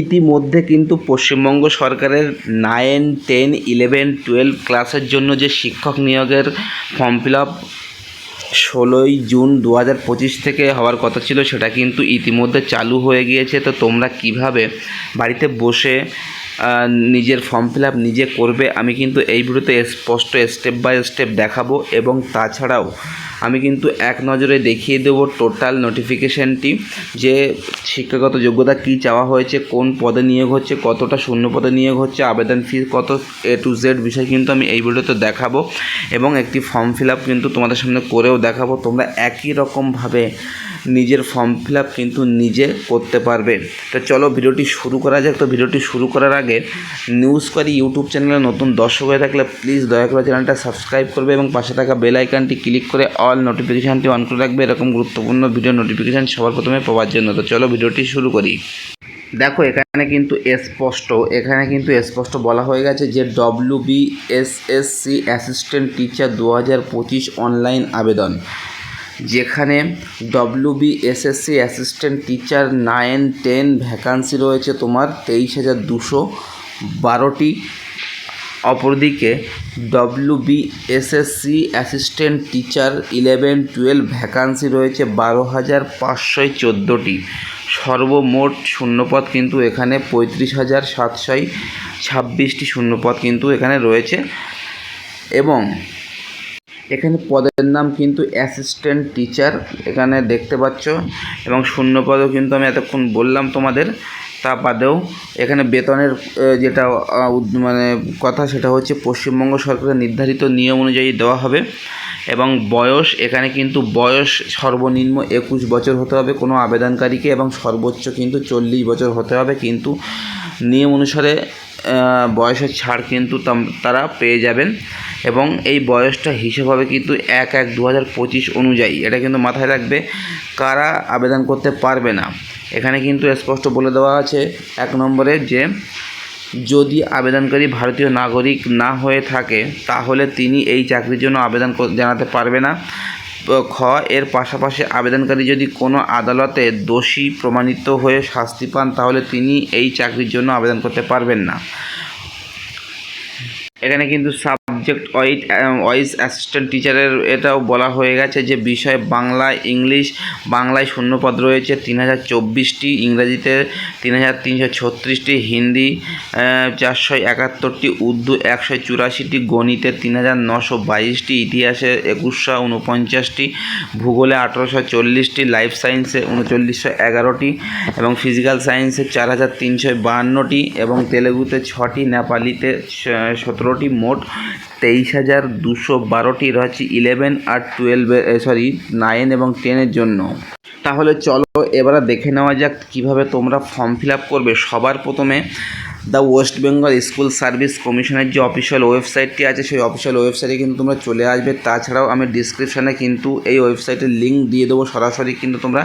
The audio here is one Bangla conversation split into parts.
ইতিমধ্যে কিন্তু পশ্চিমবঙ্গ সরকারের নাইন, টেন, ইলেভেন, টুয়েলভ ক্লাসের জন্য যে শিক্ষক নিয়োগের ফর্ম ফিল আপ ষোলোই জুন দু হাজার পঁচিশ থেকে হওয়ার কথা ছিল, সেটা কিন্তু ইতিমধ্যে চালু হয়ে গিয়েছে। তো তোমরা কীভাবে বাড়িতে বসে নিজের ফর্ম ফিল আপ নিজে করবে, আমি কিন্তু এই ভিডিওতে স্পষ্ট স্টেপ বাই স্টেপ দেখাবো। এবং তাছাড়াও আমি কিন্তু এক নজরে দেখিয়ে দেবো টোটাল নোটিফিকেশানটি যে শিক্ষাগত যোগ্যতা কী চাওয়া হয়েছে, কোন পদে নিয়োগ হচ্ছে, কতটা শূন্য পদে নিয়োগ হচ্ছে, আবেদন ফি কত এ টু জেড বিষয় কিন্তু আমি এই ভিডিওতে দেখাবো এবং একটি ফর্ম ফিল আপ কিন্তু তোমাদের সামনে করেও দেখাবো। তোমরা একই রকমভাবে নিজের ফর্ম ফিল আপ কিন্তু নিজে করতে পারবে। তো চলো ভিডিওটি শুরু করা যাক। তো ভিডিওটি শুরু করার আগে নিউজ করি ইউটিউব চ্যানেলে নতুন দর্শক হয়ে থাকলে প্লিজ দয়া করে চ্যানেলটা সাবস্ক্রাইব করবে এবং পাশে থাকা বেল আইকনটি ক্লিক করে অল নোটিফিকেশানটি অন করে রাখবে, এরকম গুরুত্বপূর্ণ ভিডিও নোটিফিকেশান সবার প্রথমে পাওয়ার জন্য। তো চলো ভিডিওটি শুরু করি। দেখো, এখানে কিন্তু স্পষ্ট, এখানে কিন্তু স্পষ্ট বলা হয়ে গেছে যে W B S S C assistant teacher দু হাজার পঁচিশ অনলাইন আবেদন, যেখানে W B S S C assistant teacher nine ten vacancy রয়েছে তোমার তেইশ হাজার দুশো বারোটি। অপরদিকে W B S S C assistant teacher eleven twelve vacancy রয়েছে বারো হাজার পাঁচশোয় চোদ্দোটি। সর্বমোট শূন্যপদ কিন্তু এখানে পঁয়ত্রিশ হাজার সাতশোয় ছাব্বিশটি শূন্যপদ কিন্তু এখানে রয়েছে। এবং এখানে পদের নাম কিন্তু অ্যাসিস্ট্যান্ট টিচার এখানে দেখতে পাচ্ছ। এবং শূন্য পদও কিন্তু আমি এতক্ষণ বললাম তোমাদের। তা বাদেও এখানে বেতনের যেটা মানে কথা সেটা হচ্ছে পশ্চিমবঙ্গ সরকারের নির্ধারিত নিয়ম অনুযায়ী দেওয়া হবে এবং বয়স, এখানে কিন্তু বয়স সর্বনিম্ন একুশ বছর হতে হবে কোনো আবেদনকারীকে এবং সর্বোচ্চ কিন্তু চল্লিশ বছর হতে হবে কিন্তু নিয়ম অনুসারে বয়সের ছাড় কিন্তু তারা পেয়ে যাবেন এবং এই বয়সটা হিসেব হবে কিন্তু এক এক দু অনুযায়ী। এটা কিন্তু মাথায় রাখবে, কারা আবেদন করতে পারবে না। এখানে কিন্তু স্পষ্ট বলে দেওয়া আছে এক নম্বরে যে, যদি আবেদনকারী ভারতীয় নাগরিক না হয়ে থাকে, তাহলে তিনি এই চাকরির জন্য আবেদন জানাতে পারবে না। খ, এর পাশাপাশি আবেদনকারী যদি কোনো আদালতে দোষী প্রমাণিত হয়ে শাস্তি পান, তাহলে তিনি এই চাকরির জন্য আবেদন করতে পারবেন না। এখানে কিন্তু সাবজেক্ট ওয়াইজ ওয়াইজ অ্যাসিস্ট্যান্ট টিচারের এটাও বলা হয়ে গেছে যে বিষয় বাংলা, ইংলিশ, বাংলায় শূন্যপদ রয়েছে তিন হাজার চব্বিশটি, ইংরাজিতে তিন হাজার তিনশো ছত্রিশটি, হিন্দি চারশো একাত্তরটি, উর্দু একশো চুরাশিটি, গণিতে তিন হাজার নশো বাইশটি, ইতিহাসে একুশশো উনপঞ্চাশটি ভূগোলে আঠেরোশো চল্লিশটি, লাইফ সায়েন্সে উনচল্লিশশো এগারোটি এবং ফিজিক্যাল সায়েন্সে চার হাজার তিনশো বাহান্নটি এবং তেলেগুতে ছটি, নেপালিতে সতেরোটি, মোট তেইশ হাজার দুশো বারোটি রয়েছে ইলেভেন আর টুয়েলভে সরি নাইন এবং টেনের জন্য। তাহলে চলো, এবারে দেখে নেওয়া যাক কীভাবে তোমরা ফর্ম ফিল আপ করবে। সবার প্রথমে the West Bengal school service কমিশনের যে অফিসিয়াল ওয়েবসাইটটি আছে, সেই অফিসিয়াল ওয়েবসাইটে কিন্তু তোমরা চলে আসবে। তাছাড়াও আমি ডিসক্রিপশানে কিন্তু এই ওয়েবসাইটের লিঙ্ক দিয়ে দেবো। সরাসরি কিন্তু তোমরা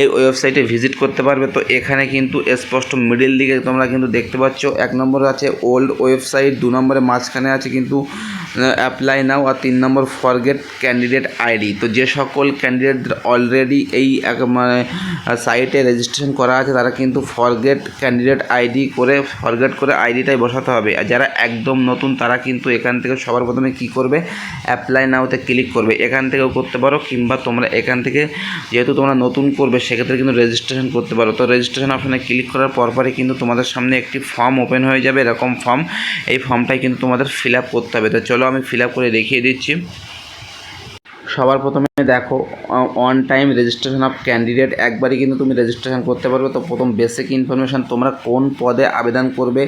এই ওয়েবসাইটে ভিজিট করতে পারবে। তো এখানে কিন্তু স্পষ্ট মিডিল দিকে তোমরা কিন্তু দেখতে পাচ্ছ। এক নম্বর আছে ওল্ড ওয়েবসাইট দু নম্বরে মাঝখানে আছে কিন্তু অ্যাপ্লাই নাও আর তিন নম্বর ফরগেট ক্যান্ডিডেট আইডি তো যে সকল ক্যান্ডিডেট অলরেডি এই মানে সাইটে রেজিস্ট্রেশন করা আছে, তারা কিন্তু ফরগেট ক্যান্ডিডেট আইডি করে ফরগেট করে আইডিটাই বসাতে হবে। আর যারা একদম নতুন, তারা কিন্তু এখান থেকে সবার প্রথমে কি করবে? অ্যাপ্লাই নাওতে ক্লিক করবে। এখান থেকেও করতে পারো, কিংবা তোমরা এখান থেকে যেহেতু তোমরা নতুন করবে, সেক্ষেত্রে কিন্তু রেজিস্ট্রেশন করতে পারো। তো রেজিস্ট্রেশন অপশানে ক্লিক করার পরপরই কিন্তু তোমাদের সামনে একটি ফর্ম ওপেন হয়ে যাবে। এরকম ফর্ম এই ফর্মটাই কিন্তু তোমাদের ফিল আপ করতে হবে। তো চলো আমি ফিল করে দেখিয়ে দিচ্ছি। সবার প্রথমে দেখো on time registration of candidate একবারই কিন্তু তুমি রেজিস্ট্রেশন করতে পারবে। তো প্রথম বেসিক ইনফরমেশান তোমরা কোন পদে আবেদন করবে?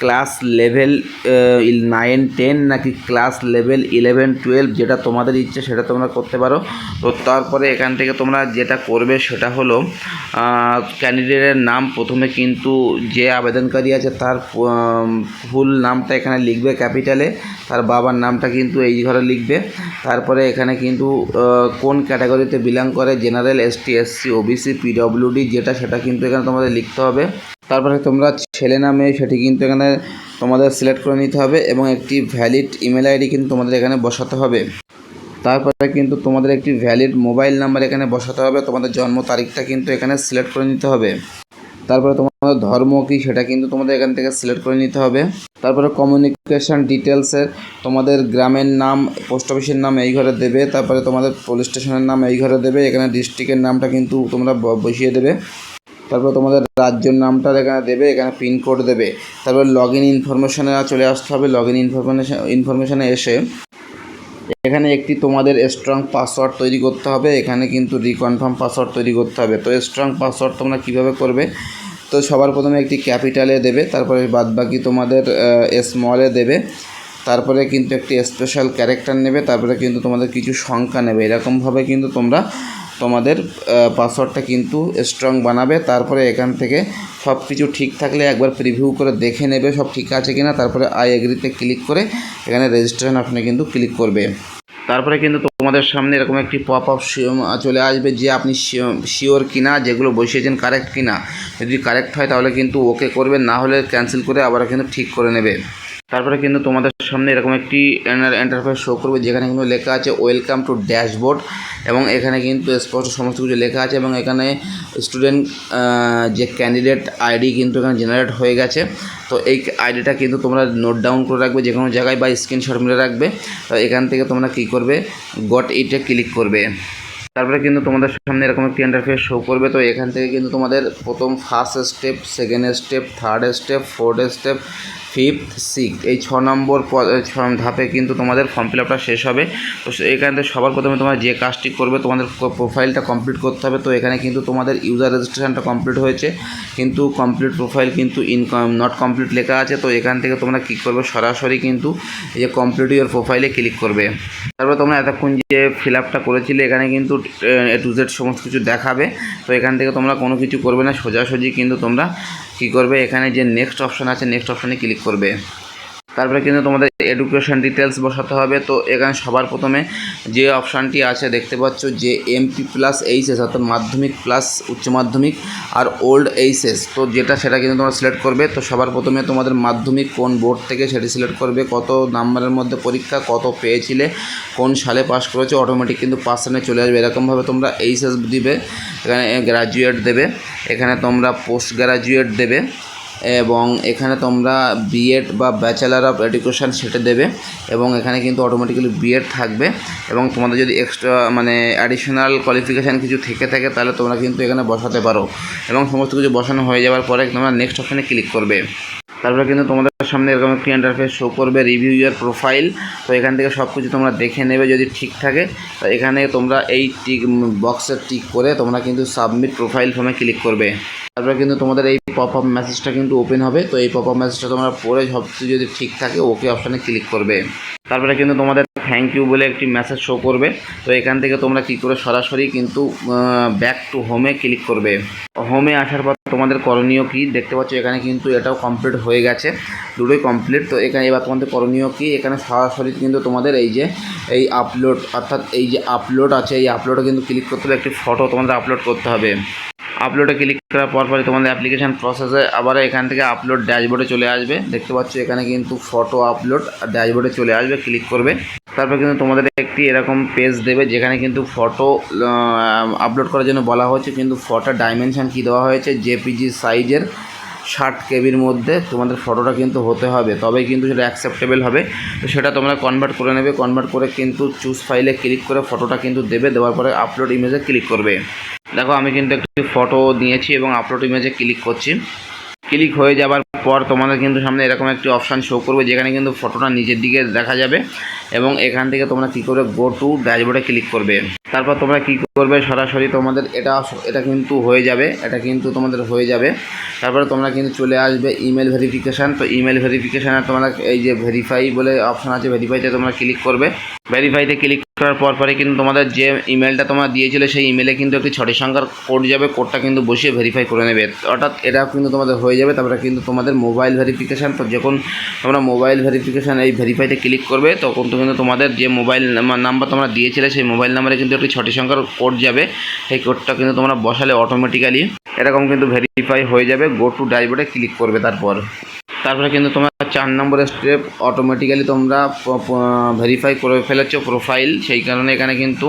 ক্লাস লেভেল নাইন টেন নাকি ক্লাস লেভেল ইলেভেন টুয়েলভ যেটা তোমাদের ইচ্ছে সেটা তোমরা করতে পারো। তো তারপরে এখান থেকে তোমরা যেটা করবে সেটা হলো ক্যান্ডিডেটের নাম প্রথমে কিন্তু যে আবেদনকারী আছে তার ফুল নামটা এখানে লিখবে ক্যাপিটালে। তার বাবার নামটা কিন্তু এই ঘরে লিখবে। তারপরে এখানে কিন্তু কোন ক্যাটাগরিতে বিলং করে general ST SC OBC PWD যেটা, সেটা কিন্তু এখানে তোমাদের লিখতে হবে। তারপরে তোমরা ছেলে না মেয়ে, সেটি কিন্তু এখানে তোমাদের সিলেক্ট করে নিতে হবে এবং একটি ভ্যালিড ইমেল আইডি কিন্তু তোমাদের এখানে বসাতে হবে। তারপরে কিন্তু তোমাদের একটি ভ্যালিড মোবাইল নাম্বার এখানে বসাতে হবে, তোমাদের জন্ম তারিখটা কিন্তু এখানে সিলেক্ট করে নিতে হবে। তারপরে তোমাদের ধর্ম কী সেটা কিন্তু তোমাদের এখান থেকে সিলেক্ট করে নিতে হবে। তারপরে কমিউনিকেশান ডিটেলসের তোমাদের গ্রামের নাম পোস্ট অফিসের নাম এই ঘরে দেবে, তারপরে তোমাদের পুলিশ স্টেশনের নাম এই ঘরে দেবে, এখানে ডিস্ট্রিক্টের নামটা কিন্তু তোমরা বসিয়ে দেবে। তারপর তোমাদের রাজ্যের নামটা এখানে দেবে, এখানে পিনকোড দেবে। তারপর লগ ইন ইনফরমেশনে চলে আসতে হবে লগ ইন ইনফরমেশন ইনফরমেশনে এসে এখানে একটি তোমাদের স্ট্রং পাসওয়ার্ড তৈরি করতে হবে, এখানে কিন্তু রিকনফার্ম পাসওয়ার্ড তৈরি করতে হবে। তো স্ট্রং পাসওয়ার্ড তোমরা কীভাবে করবে? তো সবার প্রথমে একটি ক্যাপিটালে দেবে, তারপরে বাদবাকি তোমাদের স্মলে দেবে, তারপরে কিন্তু একটি স্পেশাল ক্যারেক্টার নেবে, তারপরে কিন্তু তোমাদের কিছু সংখ্যা নেবে। এরকমভাবে কিন্তু তোমরা তোমাদের পাসওয়ার্ডটা কিন্তু স্ট্রং বানাবে, তারপরে এখান থেকে সব কিছু ঠিক থাকলে একবার প্রিভিউ করে দেখে নেবে সব ঠিক আছে কিনা, তারপরে আই এগ্রিতে ক্লিক করে এখানে রেজিস্ট্রেশন অপশনে কিন্তু ক্লিক করবে। তারপরে কিন্তু তোমাদের সামনে এরকম একটি পপ আপ চলে আসবে যে আপনি শিওর কিনা, যেগুলো বসিয়েছেন কারেক্ট কিনা। যদি কারেক্ট হয় তাহলে কিন্তু ওকে করবে, না হলে ক্যান্সেল করে আবার কিন্তু ঠিক করে নেবে। তারপরে কিন্তু তোমাদের সামনে এরকম একটি এন্টারফেস শো করবে, যেখানে কিন্তু লেখা আছে ওয়েলকাম টু ড্যাশবোর্ড এবং এখানে কিন্তু স্পষ্ট সমস্ত কিছু লেখা আছে এবং এখানে স্টুডেন্ট যে ক্যান্ডিডেট আইডি কিন্তু এখানে জেনারেট হয়ে গেছে। তো এই আইডিটা কিন্তু তোমরা নোট ডাউন করে রাখবে যে কোনো জায়গায় বা স্ক্রিনশট মেরে রাখবে। তো এখান থেকে তোমরা কী করবে? গট ইটে ক্লিক করবে। তারপরে কিন্তু তোমাদের সামনে এরকম একটি ইন্টারফেস শো করবে। তো এখান থেকে কিন্তু তোমাদের প্রথম first step second step third step fourth step fifth six এই ছ নম্বর ধাপে কিন্তু তোমাদের ফর্ম ফিল আপটা শেষ হবে। তো এখান থেকে সবার প্রথমে তোমার যে কাজটি করবে, তোমাদের প্রোফাইলটা কমপ্লিট করতে হবে। তো এখানে কিন্তু তোমাদের ইউজার রেজিস্ট্রেশনটা কমপ্লিট হয়েছে। কিন্তু কমপ্লিট প্রোফাইল কিন্তু ইনকাম নট কমপ্লিট লেখা আছে। তো এখান থেকে তোমরা কী করবে, সরাসরি কিন্তু এই যে কমপ্লিট ইউর প্রোফাইলে ক্লিক করবে। তারপর তোমরা এতক্ষণ যে ফিল আপটা করেছিলে, এখানে কিন্তু, এ টু জেড সমস্ত কিছু দেখাবে। তো এখান থেকে তোমরা কোনো কিছু করবে না। সোজাসুজি কিন্তু তোমরা কী করবে? এখানে যে নেক্সট অপশন আছে নেক্সট অপশানে ক্লিক করবে। তারপরে কিন্তু তোমাদের এডুকেশন ডিটেলস বসাতে হবে। তো এখানে সবার প্রথমে যে অপশানটি আছে, দেখতে পাচ্ছ যে এমপি প্লাস এইচএস অর্থাৎ মাধ্যমিক প্লাস উচ্চ মাধ্যমিক আর ওল্ড এইচএস তো যেটা সেটা কিন্তু তোমরা সিলেক্ট করবে। তো সবার প্রথমে তোমাদের মাধ্যমিক কোন বোর্ড থেকে সেটি সিলেক্ট করবে। কত নাম্বারের মধ্যে পরীক্ষা, কত পেয়েছিলে, কোন সালে পাস করেছ অটোমেটিক কিন্তু পার্সেন্টে চলে আসবে। এরকমভাবে তোমরা এইচএস দিবে, এখানে গ্রাজুয়েট দেবে। এখানে তোমরা পোস্ট গ্রাজুয়েট দেবে। এবং এখানে তোমরা বিএড বা ব্যাচেলার অফ এডুকেশান সেটা দেবে এবং এখানে কিন্তু অটোমেটিক্যালি বিএড থাকবে এবং তোমাদের যদি এক্সট্রা মানে অ্যাডিশনাল কোয়ালিফিকেশান কিছু থেকে থাকে তাহলে তোমরা কিন্তু এখানে বসাতে পারো এবং সমস্ত কিছু বসানো হয়ে যাওয়ার পরে তোমরা নেক্সট অপশানে ক্লিক করবে। তারপরে কিন্তু তোমাদের সামনে এরকম একটি ইন্টারফেস শো করবে রিভিউ ইয়ার প্রোফাইল তো এখান থেকে সব কিছু তোমরা দেখে নেবে যদি ঠিক থাকে। তো এখানে তোমরা এই টিক বক্সের টিক করে তোমরা কিন্তু সাবমিট প্রোফাইল ফর্মে ক্লিক করবে। তারপরে কিন্তু তোমাদের এই পপ আপ মেসেজটা কিন্তু ওপেন হবে। তো এই পপ আপ মেসেজটা তোমরা পড়ে সব কিছু যদি ঠিক থাকে ওকে অপশানে ক্লিক করবে। তারপরে কিন্তু তোমাদের থ্যাংক ইউ বলে একটি মেসেজ শো করবে। তো এখান থেকে তোমরা কী করে সরাসরি কিন্তু ব্যাক টু হোমে ক্লিক করবে। হোমে আসার পর তোমাদের করণীয় কী? দেখতে পাচ্ছ এখানে কিন্তু এটাও কমপ্লিট হয়ে গেছে। দুটোই কমপ্লিট তো এখানে এবার তোমাদের করণীয় কী? এখানে সরাসরি কিন্তু তোমাদের এই যে, এই আপলোড অর্থাৎ এই যে আপলোড আছে, এই আপলোডে কিন্তু ক্লিক করতে হবে একটি ফটো তোমাদের আপলোড করতে হবে। আপলোডে ক্লিক করার পর পরে তোমাদের অ্যাপ্লিকেশান প্রসেসে আবার এখান থেকে আপলোড ড্যাশবোর্ডে চলে আসবে। দেখতে পাচ্ছ এখানে কিন্তু ফটো আপলোড ড্যাশবোর্ডে চলে আসবে ক্লিক করবে। তারপর কিন্তু তোমাদের একটি এরকম পেজ দেবে, যেখানে কিন্তু ফটো আপলোড করার জন্য বলা হয়েছে। কিন্তু ফটোর ডাইমেনশান কী দেওয়া হয়েছে? জেপিজি সাইজের ষাট কেবির মধ্যে তোমাদের ফটোটা কিন্তু হতে হবে, তবেই কিন্তু সেটা অ্যাকসেপ্টেবল হবে। তো সেটা তোমরা কনভার্ট করে নেবে কনভার্ট করে কিন্তু চুজ ফাইলে ক্লিক করে ফটোটা কিন্তু দেবে, দেওয়ার পরে আপলোড ইমেজে ক্লিক করবে। দেখো আমি কিন্তু একটি ফটো নিয়েছি এবং আপলোড ইমেজে ক্লিক করছি। ক্লিক হয়ে যাবার পর তোমাদের কিন্তু সামনে এরকম একটি অপশান শো করবে, যেখানে কিন্তু ফটোটা নিচের দিকে দেখা যাবে এবং এখান থেকে তোমরা কী করবে গো টু ড্যাশবোর্ডে ক্লিক করবে। তারপর তোমরা কী করবে, সরাসরি তোমাদের এটা এটা কিন্তু হয়ে যাবে, এটা কিন্তু তোমাদের হয়ে যাবে। তারপরে তোমরা কিন্তু চলে আসবে ইমেল ভেরিফিকেশান তো ইমেল ভেরিফিকেশানে তোমরা এই যে ভেরিফাই বলে অপশান আছে ভেরিফাইতে তোমরা ক্লিক করবে। ভেরিফাইতে ক্লিক করার পর পরে কিন্তু তোমাদের যে ইমেলটা তোমরা দিয়েছিলে, সেই ইমেলে কিন্তু একটি ছটি সংখ্যার কোড যাবে কোডটা কিন্তু বসিয়ে ভেরিফাই করে নেবে। অর্থাৎ এটা কিন্তু তোমাদের হয়ে যাবে। তারপরে কিন্তু তোমাদের মোবাইল ভেরিফিকেশান তো যখন তোমরা মোবাইল ভেরিফিকেশান এই ভেরিফাইতে ক্লিক করবে, তখন তো কিন্তু তোমাদের যে মোবাইল নাম্বার তোমরা দিয়েছিলে, সেই মোবাইল নাম্বারে কিন্তু একটি ছটি সংখ্যার কোড যাবে। সেই কোডটা কিন্তু তোমরা বসালে অটোমেটিক্যালি এরকম কিন্তু ভেরিফাই হয়ে যাবে গো টু ড্রাইভারে ক্লিক করবে তারপর। তারপরে কিন্তু তোমার চার নম্বর স্টেপ অটোমেটিক্যালি তোমরা ভেরিফাই করে ফেলেছো প্রোফাইল সেই কারণে এখানে কিন্তু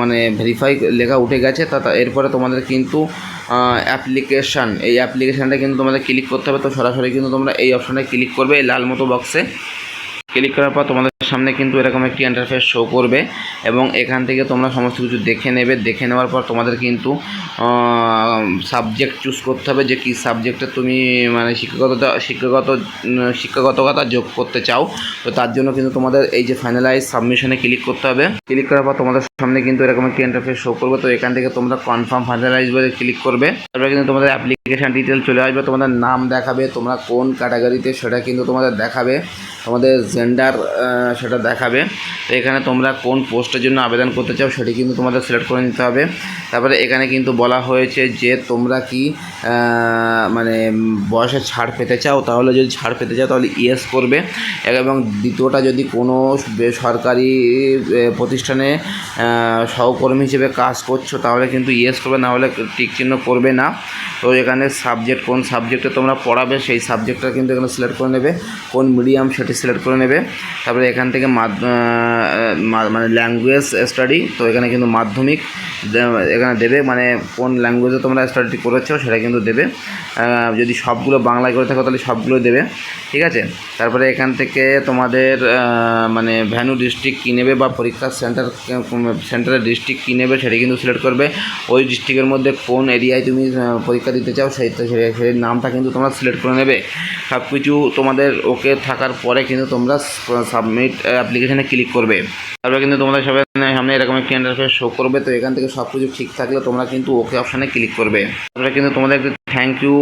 মানে ভেরিফাই লেখা উঠে গেছে। তা এরপরে তোমাদের কিন্তু অ্যাপ্লিকেশান এই অ্যাপ্লিকেশানটা কিন্তু তোমাদের ক্লিক করতে হবে। তো সরাসরি কিন্তু তোমরা এই অপশানে ক্লিক করবে এই লাল মতো বক্সে ক্লিক করার পর তোমাদের সামনে কিন্তু এরকম একটি ইন্টারফেস শো করবে এবং এখান থেকে তোমরা সমস্ত কিছু দেখে নেবে। দেখে নেওয়ার পর তোমাদের কিন্তু সাবজেক্ট চুজ করতে হবে যে কী সাবজেক্টে তুমি মানে শিক্ষাগত উম, শিক্ষাগততা যোগ করতে চাও। তো তার জন্য কিন্তু তোমাদের এই যে ফাইনালাইজ সাবমিশনে ক্লিক করতে হবে। ক্লিক করার পর তোমাদের সামনে কিন্তু এরকম একটি ইন্টারফেস শো করবে। তো এখান থেকে তোমরা কনফার্ম ফাইনালাইজ বলে ক্লিক করবে। তারপরে কিন্তু তোমাদের অ্যাপ্লিকেশান ডিটেল চলে আসবে তোমাদের নাম দেখাবে তোমরা কোন ক্যাটাগরিতে সেটা কিন্তু তোমাদের দেখাবে। তোমাদের জেন্ডার সেটা দেখাবে। তো এখানে তোমরা কোন পোস্টের জন্য আবেদন করতে চাও সেটি কিন্তু তোমাদের সিলেক্ট করে নিতে হবে। তারপরে এখানে কিন্তু বলা হয়েছে যে তোমরা কি মানে বয়সে ছাড় পেতে চাও, তাহলে যদি ছাড় পেতে চাও তাহলে ইয়েস করবে। এবং দ্বিতীয়টা, যদি কোনো বেসরকারি প্রতিষ্ঠানে সহকর্মী হিসেবে কাজ করছ, তাহলে কিন্তু ইয়েস করবে, না হলে টিক চিহ্ন করবে না। তো এখানে সাবজেক্ট, কোন সাবজেক্টে তোমরা পড়াবে, সেই সাবজেক্টটা কিন্তু এখানে সিলেক্ট করে নেবে। কোন মিডিয়াম সেটি সিলেক্ট করে নেবে। তারপরে এখান থেকে মাধ্য- মা- মানে ল্যাঙ্গুয়েজ স্টাডি তো এখানে কিন্তু মাধ্যমিক এখানে দেবে মানে কোন ল্যাঙ্গুয়েজে তোমরা স্টাডি করেছ সেটা কিন্তু দেবে। যদি সবগুলো বাংলায় করে থাকো তাহলে সবগুলো দেবে, ঠিক আছে? তারপরে এখান থেকে তোমাদের মানে ভ্যানু ডিস্ট্রিক্ট কী নেবে বা পরীক্ষার সেন্টার সেন্টারের ডিস্ট্রিক্ট কী নেবে সেটা কিন্তু সিলেক্ট করবে। ওই ডিস্ট্রিক্টের মধ্যে কোন এরিয়ায় তুমি পরীক্ষা দিতে চাও সেই সেই নামটা কিন্তু তোমরা সিলেক্ট করে নেবে। সব কিছু তোমাদের ওকে থাকার পরে কিন্তু তোমরা সাবমিট অ্যাপ্লিকেশানে ক্লিক করবে। তারপরে কিন্তু তোমাদের সবাই সামনে এরকম একটি ইন্টারফেস শো করবে, তো এখান থেকে সব কিছু ঠিক থাকলে তোমরা কিন্তু ওকে অপশানে ক্লিক করবে। তারপরে কিন্তু তোমাদের একটি থ্যাংক ইউ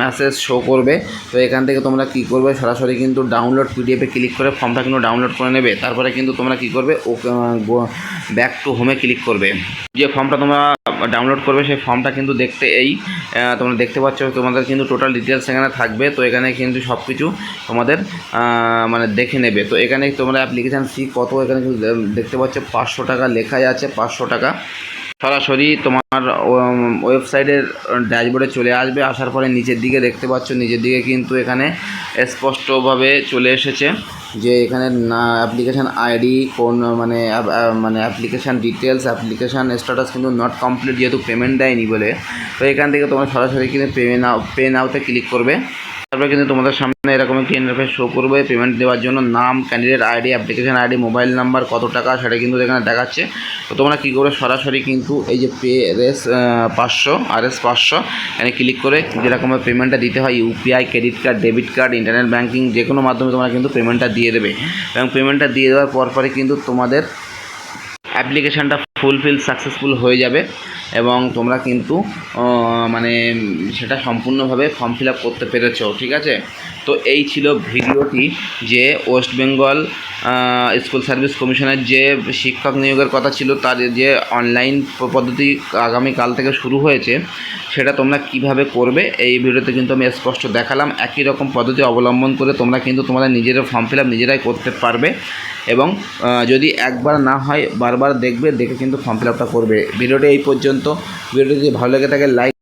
মেসেজ শো করবে। তো এখান থেকে তোমরা কী করবে, সরাসরি কিন্তু ডাউনলোড পিডিএফে ক্লিক করে ফর্মটা কিন্তু ডাউনলোড করে নেবে। তারপরে কিন্তু তোমরা কী করবে ওকে ব্যাক টু হোমে ক্লিক করবে। যে ফর্মটা তোমরা ডাউনলোড করবে, সেই ফর্মটা কিন্তু দেখতে এই তোমরা দেখতে পাচ্ছ, তোমাদের কিন্তু টোটাল ডিটেলস এখানে থাকবে, তো এখানে কিন্তু সব কিছু তোমাদের মানে দেখে নেবে। তো এখানে তোমরা অ্যাপ্লিকেশান ফি কত, এখানে কিন্তু দেখতে পাচ্ছ, পাঁচশো টাকা লেখাই আছে, পাঁচশো টাকা। সরাসরি তোমার ওয়েবসাইটের ড্যাশবোর্ডে চলে আসবে, আসার পরে নিচের দিকে দেখতে পাচ্ছ, নিচের দিকে কিন্তু এখানে স্পষ্টভাবে চলে এসেছে। যে এখানে না অ্যাপ্লিকেশান আইডি কোন মানে মানে অ্যাপ্লিকেশান ডিটেলস অ্যাপ্লিকেশান স্ট্যাটাস কিন্তু নট কমপ্লিট যেহেতু পেমেন্ট দেয়নি বলে, তো এখান থেকে তোমার সরাসরি কিন্তু পে নাও পে নাওতে ক্লিক করবে। তারপরে কিন্তু তোমাদের সামনে এরকম একটি ইন্টারফেস শো করবে পেমেন্ট দেওয়ার জন্য নাম candidate ID application ID mobile number কত টাকা, সেটা কিন্তু এখানে দেখাচ্ছে। তো তোমরা কী করে সরাসরি কিন্তু এই যে পে রেস পাঁচশো আর এস পাঁচশো, এখানে ক্লিক করে যেরকমভাবে পেমেন্টটা দিতে হয় UPI credit card debit card internet banking যে কোনো মাধ্যমে তোমরা কিন্তু পেমেন্টটা দিয়ে দেবে। এবং পেমেন্টটা দিয়ে দেওয়ার পর পরে কিন্তু তোমাদের অ্যাপ্লিকেশানটা ফুলফিল সাকসেসফুল হয়ে যাবে। এবং তোমরা কিন্তু মানে সেটা সম্পূর্ণভাবে ফর্ম ফিল আপ করতে পেরেছ, ঠিক আছে? তো এই ছিল ভিডিওটি যে ওয়েস্ট বেঙ্গল স্কুল সার্ভিস কমিশনের যে শিক্ষক নিয়োগের কথা ছিল, তার যে অনলাইন পদ্ধতি আগামীকাল থেকে শুরু হয়েছে, সেটা তোমরা কীভাবে করবে, এই ভিডিওতে কিন্তু আমি স্পষ্ট দেখালাম। একই রকম পদ্ধতি অবলম্বন করে তোমরা কিন্তু তোমাদের নিজেরা ফর্ম ফিল আপ নিজেরাই করতে পারবে এবং যদি একবার না হয়, বারবার দেখবে, দেখে কিন্তু ফর্ম ফিল আপটা করবে। ভিডিওটি এই পর্যন্ত। ভিডিওটি যদি ভালো লেগে থাকে লাইক